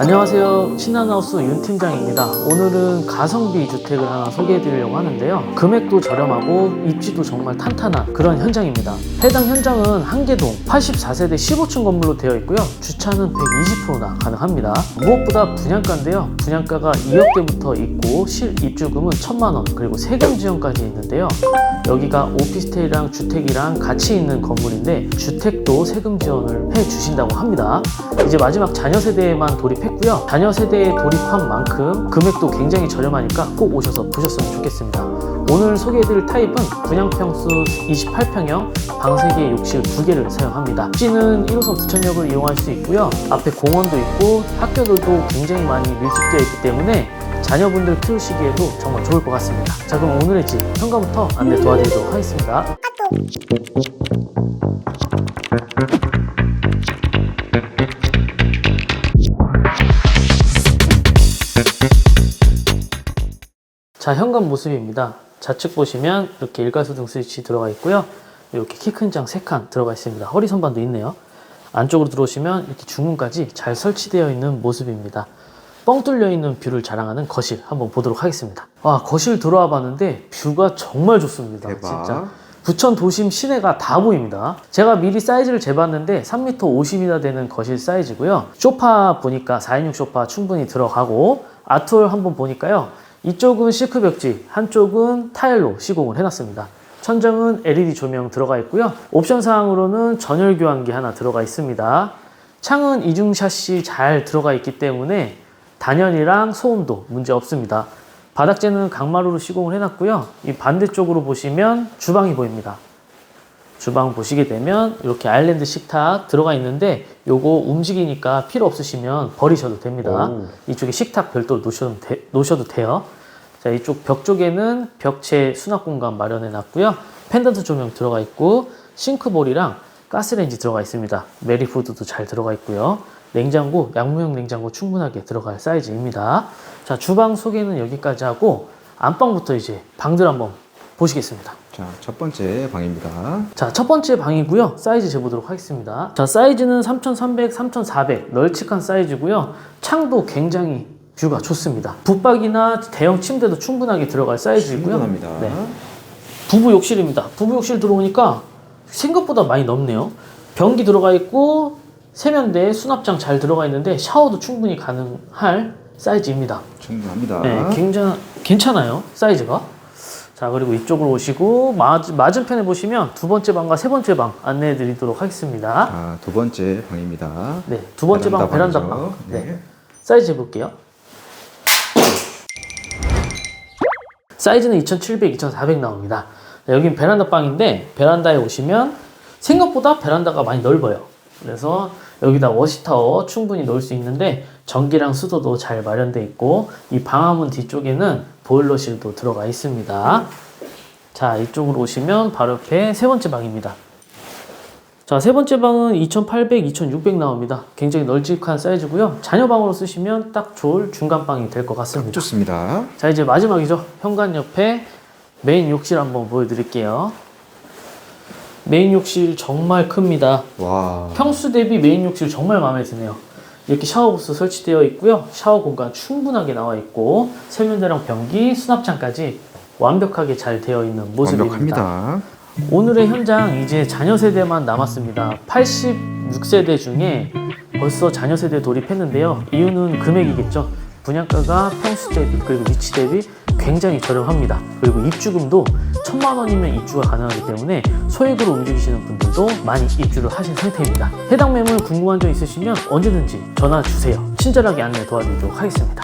안녕하세요. 신한하우스 윤 팀장입니다. 오늘은 가성비 주택을 하나 소개해 드리려고 하는데요. 금액도 저렴하고 입지도 정말 탄탄한 그런 현장입니다. 해당 현장은 한계동 84세대 15층 건물로 되어 있고요. 주차는 120%나 가능합니다. 무엇보다 분양가인데요. 분양가가 2억대부터 있고 실 입주금은 1천만 원 그리고 세금 지원까지 있는데요. 여기가 오피스텔이랑 주택이랑 같이 있는 건물인데 주택도 세금 지원을 해 주신다고 합니다. 이제 마지막 자녀 세대에만 돌입 했고요. 자녀 세대에 돌입한 만큼 금액도 굉장히 저렴하니까 꼭 오셔서 보셨으면 좋겠습니다. 오늘 소개해드릴 타입은 분양평수 28평형 방 3개 욕실 2개를 사용합니다. 입지는 1호선 부천역을 이용할 수 있고요. 앞에 공원도 있고 학교들도 굉장히 많이 밀집되어 있기 때문에 자녀분들 키우시기에도 정말 좋을 것 같습니다. 자 그럼 오늘의 집 현관부터 안내 도와드리도록 하겠습니다. 자 현관 모습입니다. 좌측 보시면 이렇게 일가수등 스위치 들어가 있고요. 이렇게 키 큰 장 3칸 들어가 있습니다. 허리 선반도 있네요. 안쪽으로 들어오시면 이렇게 중문까지 잘 설치되어 있는 모습입니다. 뻥 뚫려 있는 뷰를 자랑하는 거실 한번 보도록 하겠습니다. 와 거실 들어와 봤는데 뷰가 정말 좋습니다. 대박. 진짜. 부천 도심 시내가 다 보입니다. 제가 미리 사이즈를 재봤는데 3m 50이나 되는 거실 사이즈고요. 소파 보니까 4인용 소파 충분히 들어가고 아트홀 한번 보니까요. 이쪽은 시크 벽지, 한쪽은 타일로 시공을 해놨습니다. 천정은 LED 조명 들어가 있고요. 옵션 사항으로는 전열 교환기 하나 들어가 있습니다. 창은 이중 샷시 잘 들어가 있기 때문에 단열이랑 소음도 문제 없습니다. 바닥재는 강마루로 시공을 해놨고요. 이 반대쪽으로 보시면 주방이 보입니다. 주방 보시게 되면 이렇게 아일랜드 식탁 들어가 있는데 요거 움직이니까 필요 없으시면 버리셔도 됩니다. 오. 이쪽에 식탁 별도로 놓으셔도, 돼, 놓으셔도 돼요. 자, 이쪽 벽 쪽에는 벽체 수납 공간 마련해 놨고요. 펜던트 조명 들어가 있고 싱크볼이랑 가스레인지 들어가 있습니다. 메리푸드도 잘 들어가 있고요. 냉장고, 양무형 냉장고 충분하게 들어갈 사이즈입니다. 자, 주방 소개는 여기까지 하고 안방부터 이제 방들 한번 보시겠습니다. 자, 첫 번째 방입니다. 자, 첫 번째 방이고요. 사이즈 재보도록 하겠습니다. 자, 사이즈는 3,300, 3,400 널찍한 사이즈고요. 창도 굉장히 뷰가 좋습니다. 붙박이나 대형 침대도 충분하게 들어갈 사이즈이고요. 충분합니다. 네. 부부 욕실입니다. 부부 욕실 들어오니까 생각보다 많이 넓네요. 변기 들어가 있고 세면대, 수납장 잘 들어가 있는데 샤워도 충분히 가능할 사이즈입니다. 충분합니다. 네, 굉장히 괜찮아요 사이즈가. 자 그리고 이쪽으로 오시고 맞, 맞은 편에 보시면 두 번째 방과 세 번째 방 안내해 드리도록 하겠습니다. 자, 두 번째 방입니다. 네, 두 번째 방 베란다 방. 네. 네. 사이즈 해볼게요. 사이즈는 2,700, 2,400 나옵니다. 네, 여긴 베란다 방인데 베란다에 오시면 생각보다 베란다가 많이 넓어요. 그래서 여기다 워시타워 충분히 넣을 수 있는데 전기랑 수도도 잘 마련돼 있고 이 방화문 뒤쪽에는 보일러실도 들어가 있습니다. 자 이쪽으로 오시면 바로 옆에 세 번째 방입니다. 자, 세 번째 방은 2,800, 2,600 나옵니다. 굉장히 널찍한 사이즈고요. 자녀 방으로 쓰시면 딱 좋을 중간 방이 될 것 같습니다. 좋습니다. 자, 이제 마지막이죠. 현관 옆에 메인 욕실 한번 보여드릴게요. 메인 욕실 정말 큽니다. 와, 평수 대비 메인 욕실 정말 마음에 드네요. 이렇게 샤워부스 설치되어 있고요. 샤워 공간 충분하게 나와 있고 세면대랑 변기, 수납장까지 완벽하게 잘 되어 있는 모습입니다. 완벽합니다. 오늘의 현장 이제 자녀 세대만 남았습니다. 86세대 중에 벌써 자녀 세대 돌입했는데요. 이유는 금액이겠죠. 분양가가 평수 대비 그리고 위치 대비 굉장히 저렴합니다. 그리고 입주금도 천만 원이면 입주가 가능하기 때문에 소액으로 움직이시는 분들도 많이 입주를 하신 상태입니다. 해당 매물 궁금한 점 있으시면 언제든지 전화 주세요. 친절하게 안내 도와드리도록 하겠습니다.